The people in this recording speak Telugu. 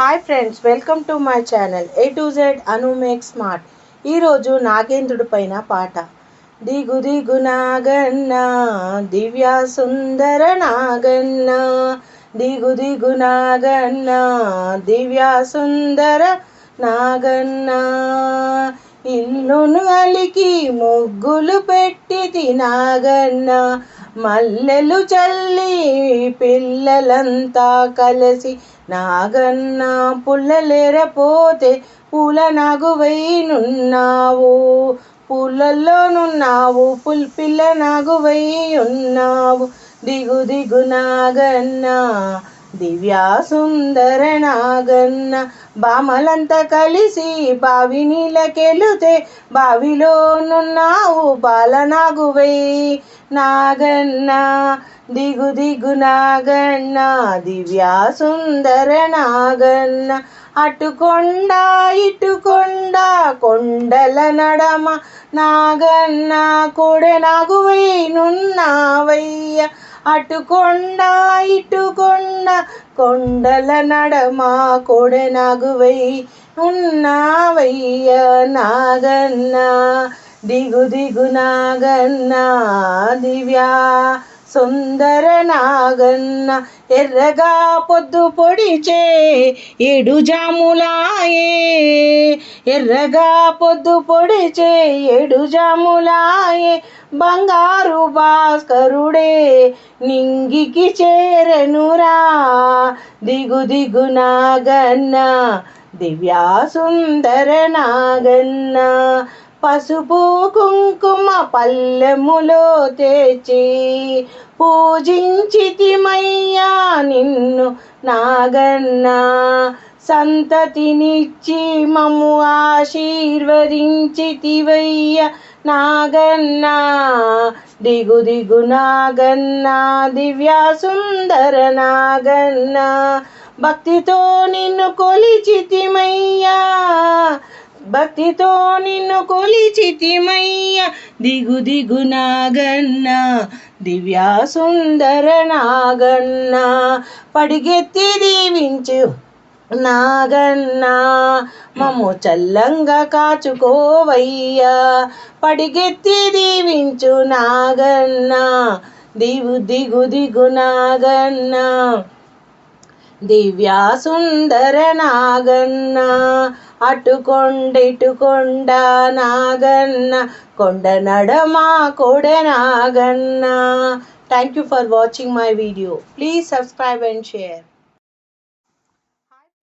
Hi friends welcome to my channel A to Z Anu make smart ఈరోజు నాగేంద్రుడి పైన పాట. దిగు దిగు నాగన్న దివ్య సుందర నాగన్న. దిగు దిగు నాగన్న దివ్య సుందర నాగన్న. ఇల్లును అలికి ముగ్గులు పెట్టిది నాగన్న మల్లెలు చల్లి పిల్లలంతా కలిసి నాగన్న పుల్లలేరపోతే పూల నాగువైనున్నావు పూలల్లోనున్నావు పుల్ పిల్ల నాగువై ఉన్నావు దిగు దిగు నాగన్నా దివ్యా సుందర నాగన్న బామలంతా కలిసి బావి నీళ్ళకెళితే బావిలోనున్నావు బాలనాగువై నాగన్న దిగు దిగు నాగన్న దివ్యా సుందర నాగన్న అటుకొండ ఇటుకొండ కొండల నడమ నాగన్న కొడె నాగువై నున్నావయ్య అటుకొండ ఇటుకొండ కొండల నడమ కొడెనాగువై ఉన్నావయ్య నాగన్న. దిగు దిగు నాగన్న దివ్యా సుందర నాగన్న ఎర్రగా పొద్దు పొడిచే ఏడు జాములాయే. ఎర్రగా పొద్దు పొడిచే ఏడు జాములాయే. బంగారు భాస్కరుడే నింగికి చేరనురా. దిగు దిగు నాగన్న దివ్యా సుందర నాగన్న పసుపు కుంకుమ పల్లెములో తెచ్చి పూజించితిమయ్యా నిన్ను నాగన్న. సంతతినిచ్చి మమ్ము ఆశీర్వదించితివయ్య నాగన్న. దిగు దిగు నాగన్న దివ్యా సుందర నాగన్న. భక్తితో నిన్ను కొలిచితిమయ్యా భక్తితో నిన్ను కొలిచితిమయ్య. దిగు దిగు నాగన్న దివ్యా సుందర నాగన్న. పడిగెత్తి దీవించు నాగన్న మము చల్లంగా కాచుకోవయ్యా. పడిగెత్తి దీవించు నాగన్న దిగు దిగు దిగు నాగన్న. దివ్యా సుందర నాగన్నా అటుకొండిటుకొండ నాగన్న కొండ నడమా కొడ Naganna. Thank you for watching my video please subscribe and share